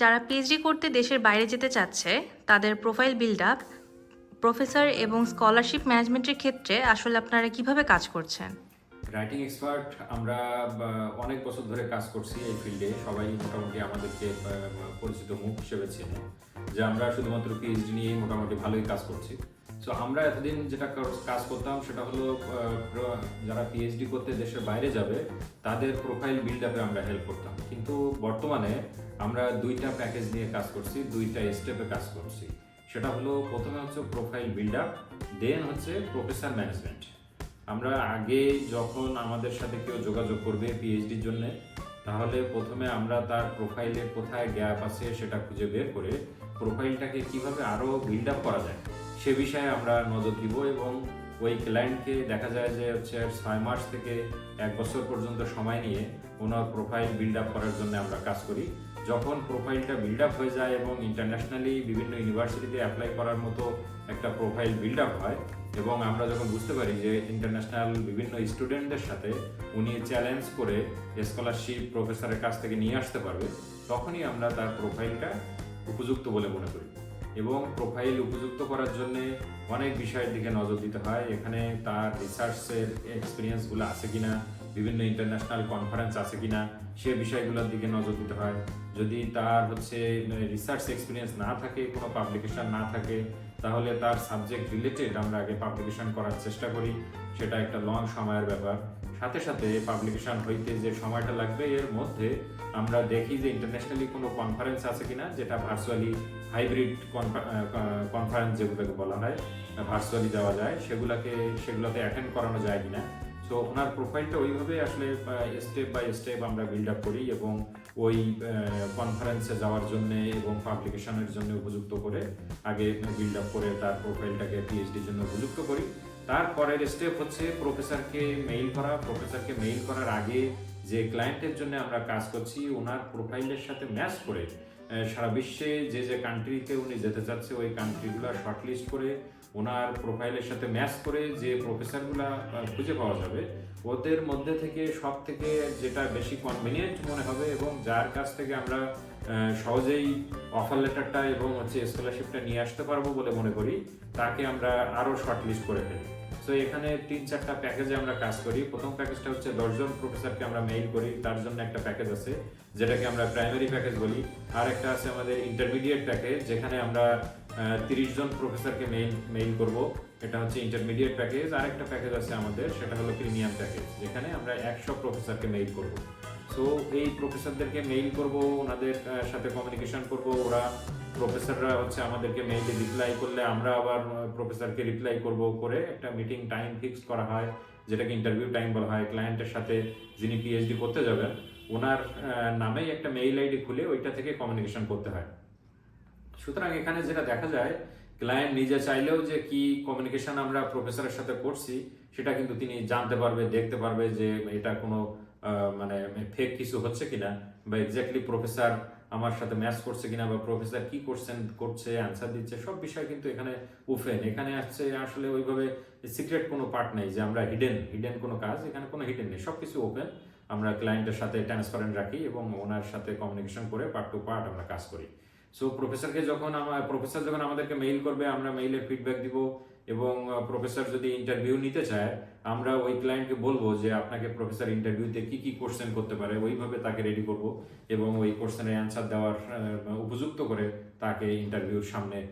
যারা পিএইচডি করতে দেশের বাইরে যেতে চাচ্ছে, তাদের প্রোফাইল বিল্ড আপ প্রফেসর এবং স্কলারশিপ ম্যানেজমেন্টের ক্ষেত্রে আসলে আপনারা কীভাবে কাজ করছেন? রাইটিং এক্সপার্ট আমরা অনেক বছর ধরে কাজ করছি এই ফিল্ডে সবাই মোটামুটি আমাদেরকে পরিচিত মুখ হিসেবে চেনে। যে আমরা শুধুমাত্র পিএইচডি নিয়ে মোটামুটি ভালোই কাজ করছি। সো আমরা এতদিন যেটা কাজ- করতাম সেটা হলো যারা পিএইচডি করতে দেশের বাইরে যাবে, তাদের প্রোফাইল বিল্ড আপে আমরা হেল্প করতাম। কিন্তু বর্তমানে আমরা দুইটা প্যাকেজ নিয়ে কাজ করছি, দুইটা স্টেপে কাজ করছি। সেটা হলো, প্রথমে হচ্ছে প্রোফাইল বিল্ড আপ দেন হচ্ছে প্রফেসর ম্যানেজমেন্ট আমরা আগে যখন আমাদের সাথে কেউ যোগাযোগ করবে পিএইচডির জন্য, তাহলে প্রথমে আমরা তার প্রোফাইলে কোথায় গ্যাপ আছে সেটা খুঁজে বের করে প্রোফাইলটাকে কীভাবে আরও বিল্ড আপ করা যায়, সে বিষয়ে আমরা নজর দিব এবং ওই ক্লায়েন্টকে দেখা যায় যে হচ্ছে ছয় মাস থেকে এক বছর পর্যন্ত সময় নিয়ে ওনার প্রোফাইল বিল্ড আপ করার জন্য আমরা কাজ করি। যখন প্রোফাইলটা বিল্ড আপ হয়ে যায় এবং ইন্টারন্যাশনালি বিভিন্ন ইউনিভার্সিটিতে অ্যাপ্লাই করার মতো একটা প্রোফাইল বিল্ড আপ হয় এবং আমরা যখন বুঝতে পারি যে ইন্টারন্যাশনাল বিভিন্ন স্টুডেন্টদের সাথে উনি চ্যালেঞ্জ করে স্কলারশিপ প্রফেসরের কাছ থেকে নিয়ে আসতে পারবে, তখনই আমরা তার প্রোফাইলটা উপযুক্ত বলে মনে করি। এবং প্রোফাইল উপযুক্ত করার জন্য অনেক বিষয়ের দিকে নজর দিতে হয়। এখানে তার রিসার্চের এক্সপিরিয়েন্সগুলো আছে কিনা, বিভিন্ন ইন্টারন্যাশনাল কনফারেন্স আছে কিনা, সে বিষয়গুলোর দিকে নজর দিতে হয়। যদি তার হচ্ছে রিসার্চ এক্সপিরিয়েন্স না থাকে, কোনো পাবলিকেশন না থাকে, তাহলে তার সাবজেক্ট রিলেটেড আমরা আগে পাবলিকেশন করার চেষ্টা করি। সেটা একটা লং সময়ের ব্যাপার। সাথে সাথে পাবলিকেশন হইতে যে সময়টা লাগবে, এর মধ্যে আমরা দেখি যে ইন্টারন্যাশনালি কোনো কনফারেন্স আছে কিনা, যেটা ভার্চুয়ালি হাইব্রিড কনফারেন্স যেগুলোকে বলা হয় ভার্চুয়ালি দেওয়া যায়, সেগুলোকে, সেগুলোতে অ্যাটেন্ড করানো যায় কিনা। তো ওনার প্রোফাইলটা ওইভাবে আসলে স্টেপ বাই স্টেপ আমরা বিল্ড আপ করি এবং ওই কনফারেন্সে যাওয়ার জন্য এবং পাবলিকেশনের জন্য উপযুক্ত করে আগে বিল্ড আপ করে তার প্রোফাইলটাকে পিএইচডির জন্য উপযুক্ত করি। তারপরের স্টেপ হচ্ছে প্রফেসরকে মেইল করা। প্রফেসরকে মেইল করার আগে যে ক্লায়েন্টের জন্য আমরা কাজ করছি, ওনার প্রোফাইলের সাথে ম্যাচ করে সারা বিশ্বে যে যে কান্ট্রিতে উনি যেতে চাচ্ছে, ওই কান্ট্রিগুলো শর্টলিস্ট করে, ওনার প্রোফাইলের সাথে ম্যাচ করে যে প্রফেসরগুলো খুঁজে পাওয়া যাবে, ওদের মধ্যে থেকে সব থেকে যেটা বেশি কনভিনিয়েন্ট মনে হবে এবং যার কাছ থেকে আমরা সহজেই অফার লেটারটা এবং হচ্ছে স্কলারশিপটা নিয়ে আসতে পারব বলে মনে করি, তাকে আমরা আরও শর্টলিস্ট করে ফেলি। সো এখানে তিন চারটা প্যাকেজে আমরা কাজ করি। প্রথম প্যাকেজটা হচ্ছে দশজন প্রফেসরকে আমরা মেইল করি। তার জন্য একটা প্যাকেজ আছে, যেটাকে আমরা প্রাইমারি প্যাকেজ বলি। আর একটা আছে আমাদের ইন্টারমিডিয়েট প্যাকেজ যেখানে আমরা তিরিশ জন প্রফেসরকে মেইল মেইল করব। এটা হচ্ছে ইন্টারমিডিয়েট প্যাকেজ আর একটা প্যাকেজ আছে আমাদের, সেটা হলো প্রিমিয়াম প্যাকেজ যেখানে আমরা একশো প্রফেসরকে মেইল করব। সো এই প্রফেসরদেরকে মেইল করব, ওনাদের সাথে কমিউনিকেশন করব। ওরা প্রফেসররা হচ্ছে আমাদেরকে মেইলে রিপ্লাই করলে আমরা আবার প্রফেসরকে রিপ্লাই করব করে একটা মিটিং টাইম ফিক্স করা হয়, যেটাকে ইন্টারভিউ টাইম বলা হয়। ক্লায়েন্টের সাথে যিনি পিএইচডি করতে যাবেন, ওনার নামেই একটা মেইল আইডি খুলে ওইটা থেকে কমিউনিকেশন করতে হয়। সুতরাং এখানে যেটা দেখা যায় ক্লায়েন্ট নিজে চাইলেও যে কি কমিউনিকেশন আমরা প্রফেসরের সাথে করছি, সেটা কিন্তু তিনি জানতে পারবে, দেখতে পারবে যে এটা কোনো মানে ফেক কিছু হচ্ছে কিনা বা এক্স্যাক্টলি প্রফেসর আমার সাথে ম্যাচ করছে কিনা বা প্রফেসর কি করছেন করছে অ্যান্সার দিচ্ছে, সব বিষয় কিন্তু এখানে ওপেন এখানে আসছে আসলে ওইভাবে সিক্রেট কোনো পার্ট নেই যে আমরা হিডেন হিডেন কোনো কাজ, এখানে কোনো হিডেন নেই। সব কিছু ওপেন আমরা ক্লায়েন্টের সাথে ট্রান্সপারেন্ট রাখি এবং ওনার সাথে কমিউনিকেশন করে পার্ট টু পার্ট আমরা কাজ করি। সো প্রফেসরকে যখন আমার প্রফেসর যখন আমাদেরকে মেইল করবে, আমরা মেইলের ফিডব্যাক দিব এবং প্রফেসর যদি ইন্টারভিউ নিতে চায়, আমরা ওই ক্লায়েন্টকে বলব যে আপনাকে প্রফেসর ইন্টারভিউতে কি কি কোশ্চেন করতে পারে, ওইভাবে তাকে রেডি করব এবং ওই কোশ্চেনের অ্যান্সার দেওয়ার উপযুক্ত করে তাকে ইন্টারভিউর সামনে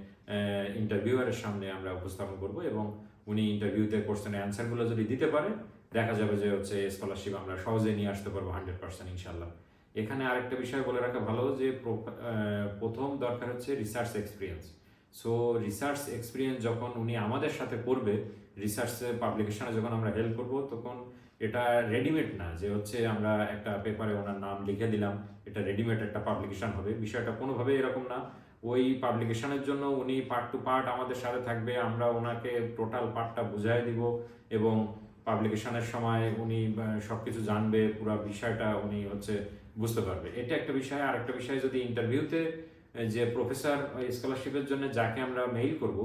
ইন্টারভিউয়ারের সামনে আমরা উপস্থাপন করব এবং উনি ইন্টারভিউতে কোশ্চেনের অ্যান্সারগুলো যদি দিতে পারে, দেখা যাবে যে হচ্ছে স্কলারশিপ আমরা সহজে নিয়ে আসতে পারব হান্ড্রেড পার্সেন্ট ইনশাল্লাহ এখানে আরেকটা বিষয় বলে রাখা ভালো যে প্র- প্রথম দরকার হচ্ছে research experience so research experience যখন উনি আমাদের সাথে করবে রিসার্চে পাবলিকেশনে যখন আমরা হেল্প করব, তখন এটা রেডিমেড না। যে হচ্ছে আমরা একটা পেপারে ওনার নাম লিখে দিলাম, এটা রেডিমেড একটা পাবলিকেশন হবে। বিষয়টা কোনোভাবে এরকম না। ওই পাবলিকেশনের জন্য উনি পার্ট টু পার্ট আমাদের সাথে থাকবে। আমরা ওনাকে টোটাল পার্টটা বুঝাই দিব এবং পাবলিকেশনের সময় উনি সব কিছু জানবে, পুরো বিষয়টা উনি হচ্ছে বুঝতে পারবে। এটা একটা বিষয়। আর একটা বিষয়, যদি ইন্টারভিউতে যে প্রফেসর স্কলারশিপের জন্য যাকে আমরা মেইল করব,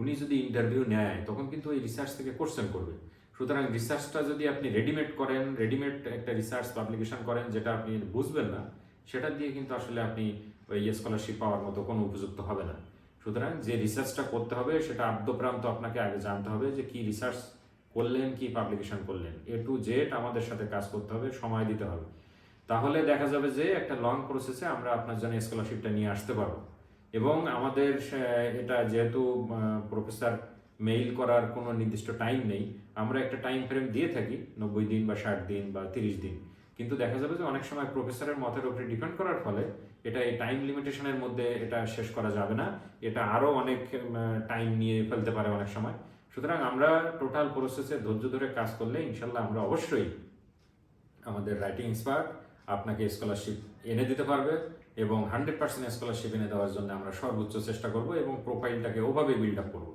উনি যদি ইন্টারভিউ নেয়, তখন কিন্তু ওই রিসার্চ থেকে কোশ্চেন করবে। সুতরাং রিসার্চটা যদি আপনি রেডিমেড করেন রেডিমেড একটা রিসার্চ পাবলিকেশন করেন, যেটা আপনি বুঝবেন না, সেটা দিয়ে কিন্তু আসলে আপনি ওই স্কলারশিপ পাওয়ার মতো কোনো উপযুক্ত হবে না। সুতরাং যে রিসার্চটা করতে হবে, সেটা আদ্যপ্রান্ত আপনাকে আগে জানতে হবে যে কি রিসার্চ করলেন, কি পাবলিকেশন করলেন। এ টু জেড আমাদের সাথে কাজ করতে হবে, সময় দিতে হবে। তাহলে দেখা যাবে যে একটা লং প্রসেসে আমরা আপনার জন্য স্কলারশিপটা নিয়ে আসতে পারব। এবং আমাদের এটা যেহেতু প্রফেসর মেইল করার কোনো নির্দিষ্ট টাইম নেই, আমরা একটা টাইম ফ্রেম দিয়ে থাকি, নব্বই দিন বা ষাট দিন বা তিরিশ দিন। কিন্তু দেখা যাবে যে অনেক সময় প্রফেসরের মতের উপরে ডিপেন্ড করার ফলে এটা এই টাইম লিমিটেশনের মধ্যে এটা শেষ করা যাবে না, এটা আরও অনেক টাইম নিয়ে ফেলতে পারে অনেক সময়। সুতরাং আমরা টোটাল প্রসেসে ধৈর্য ধরে কাজ করলে ইনশাল্লাহ আমরা অবশ্যই আমাদের রাইটিং এক্সপার্ট আপনাকে স্কলারশিপ এনে দিতে পারবে এবং হান্ড্রেড পার্সেন্ট স্কলারশিপ এনে দেওয়ার জন্য আমরা সর্বোচ্চ চেষ্টা করব এবং প্রোফাইলটাকে ওভাবে বিল্ড আপ করব।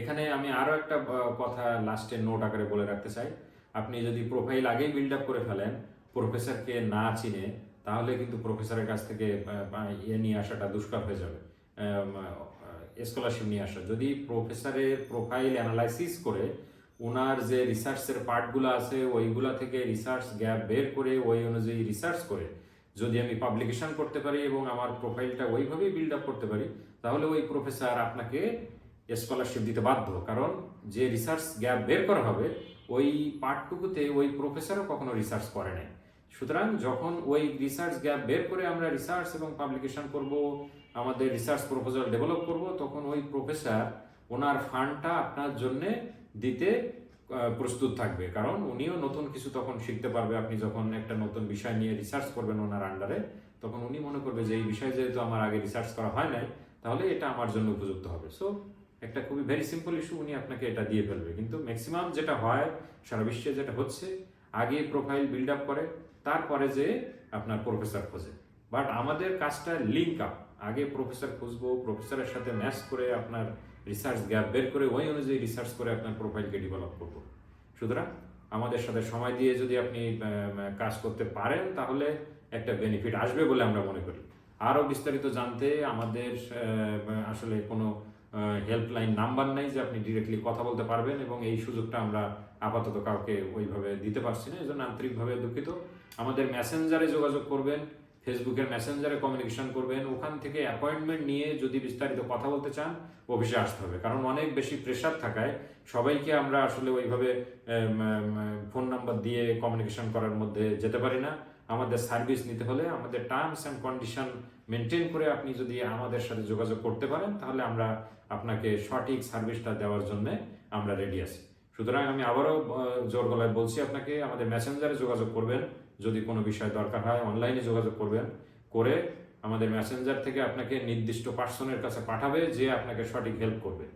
এখানে আমি আরও একটা কথা লাস্টে নোট আকারে বলে রাখতে চাই। আপনি যদি প্রোফাইল আগেই বিল্ড আপ করে ফেলেন প্রফেসরকে না চিনে, তাহলে কিন্তু প্রফেসরের কাছ থেকে ইয়ে নিয়ে আসাটা দুষ্কর হয়ে যাবে। স্কলারশিপ নিয়ে আসা। যদি প্রফেসরের প্রোফাইল অ্যানালাইসিস করে ওনার যে রিসার্চের পার্টগুলো আছে, ওইগুলা থেকে রিসার্চ গ্যাপ বের করে ওই অনুযায়ী রিসার্চ করে যদি আমি পাবলিকেশন করতে পারি এবং আমার প্রোফাইলটা ওইভাবেই বিল্ড আপ করতে পারি, তাহলে ওই প্রফেসর আপনাকে স্কলারশিপ দিতে বাধ্য। কারণ যে রিসার্চ গ্যাপ বের করা হবে, ওই পার্টটুকুতে ওই প্রফেসরও কখনো রিসার্চ করে নাই। সুতরাং যখন ওই রিসার্চ গ্যাপ বের করে আমরা রিসার্চ এবং পাবলিকেশন করব, আমাদের রিসার্চ প্রপোজাল ডেভেলপ করব, তখন ওই প্রফেসর ওনার ফান্ডটা আপনার জন্য দিতে প্রস্তুত থাকবে। কারণ উনিও নতুন কিছু তখন শিখতে পারবে। আপনি যখন একটা নতুন বিষয় নিয়ে রিসার্চ করবেন ওনার আন্ডারে তখন উনি মনে করবে যে, এই বিষয়ে যেহেতু আমার আগে রিসার্চ করা হয় নাই, তাহলে এটা আমার জন্য উপযুক্ত হবে। সো একটা খুবই ভেরি সিম্পল ইস্যু উনি আপনাকে এটা দিয়ে ফেলবে। কিন্তু ম্যাক্সিমাম যেটা হয়, সারা বিশ্বে যেটা হচ্ছে, আগে প্রোফাইল বিল্ড আপ করে, তারপরে যে আপনার প্রফেসর খোঁজে। বাট আমাদের কাজটা লিঙ্ক আপ আগে প্রফেসর খুঁজবো প্রফেসরের সাথে ম্যাচ করে আপনার রিসার্চ গ্যাপ বের করে ওই অনুযায়ী রিসার্চ করে আপনার প্রোফাইলকে ডেভেলপ করব। সুতরাং আমাদের সাথে সময় দিয়ে যদি আপনি কাজ করতে পারেন, তাহলে একটা বেনিফিট আসবে বলে আমরা মনে করি। আরও বিস্তারিত জানতে আমাদের আসলে কোনো হেল্পলাইন নাম্বার নাই যে আপনি ডিরেক্টলি কথা বলতে পারবেন এবং এই সুযোগটা আমরা আপাতত কাউকে ওইভাবে দিতে পারছি না। এই জন্য আন্তরিকভাবে দুঃখিত। আমাদের মেসেঞ্জারে যোগাযোগ করবেন। ফেসবুকের মেসেঞ্জারে কমিউনিকেশন করবেন, ওখান থেকে অ্যাপয়েন্টমেন্ট নিয়ে যদি বিস্তারিত কথা বলতে চান, অফিসে আসতে হবে। কারণ অনেক বেশি প্রেশার থাকায় সবাইকে আমরা আসলে ওইভাবে ফোন নাম্বার দিয়ে কমিউনিকেশন করার মধ্যে যেতে পারি না। আমাদের সার্ভিস নিতে হলে আমাদের টার্মস অ্যান্ড কন্ডিশন মেনটেন করে আপনি যদি আমাদের সাথে যোগাযোগ করতে পারেন, তাহলে আমরা আপনাকে সঠিক সার্ভিসটা দেওয়ার জন্য আমরা রেডি আছি। সুতরাং আমি আবারও জোর গলায় বলছি আপনাকে, আমাদের মেসেঞ্জারে যোগাযোগ করবেন। যদি কোনো বিষয় দরকার হয় অনলাইনে যোগাযোগ করবেন। করে আমাদের মেসেঞ্জার থেকে আপনাকে নির্দিষ্ট পার্সনের কাছে পাঠাবে যে আপনাকে সঠিক হেল্প করবে।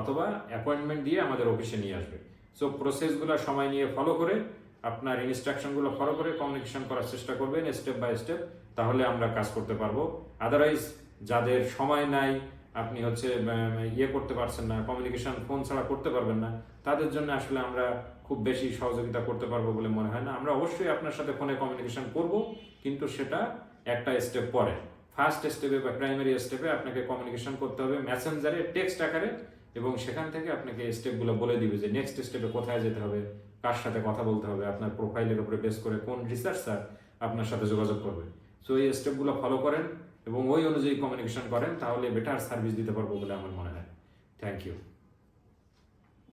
অথবা অ্যাপয়েন্টমেন্ট দিয়ে আমাদের অফিসে নিয়ে আসবে। সো প্রসেসগুলো সময় নিয়ে ফলো করে আপনার ইনস্ট্রাকশনগুলো ফলো করে কমিউনিকেশন করার চেষ্টা করবেন স্টেপ বাই স্টেপ তাহলে আমরা কাজ করতে পারব। আদারওয়াইজ যাদের সময় নাই আপনি হচ্ছে ইয়ে করতে পারছেন না কমিউনিকেশন ফোন ছাড়া করতে পারবেন না, তাদের জন্য আসলে আমরা খুব বেশি সহযোগিতা করতে পারব বলে মনে হয় না। আমরা অবশ্যই আপনার সাথে ফোনে কমিউনিকেশন করব, কিন্তু সেটা একটা স্টেপ পরে। ফার্স্ট স্টেপে বা প্রাইমারি স্টেপে আপনাকে কমিউনিকেশন করতে হবে মেসেঞ্জারে টেক্সট আকারে, এবং সেখান থেকে আপনাকে স্টেপগুলো বলে দিবে যে নেক্সট স্টেপে কোথায় যেতে হবে, কার সাথে কথা বলতে হবে, আপনার প্রোফাইলের উপরে বেস করে কোন রিসার্চার আপনার সাথে যোগাযোগ করবে। সো এই স্টেপগুলো ফলো করেন। এবং ওই অনুযায়ী কমিউনিকেশন করেন, তাহলে বেটার সার্ভিস দিতে পারব বলে আমার মনে হয়। Thank you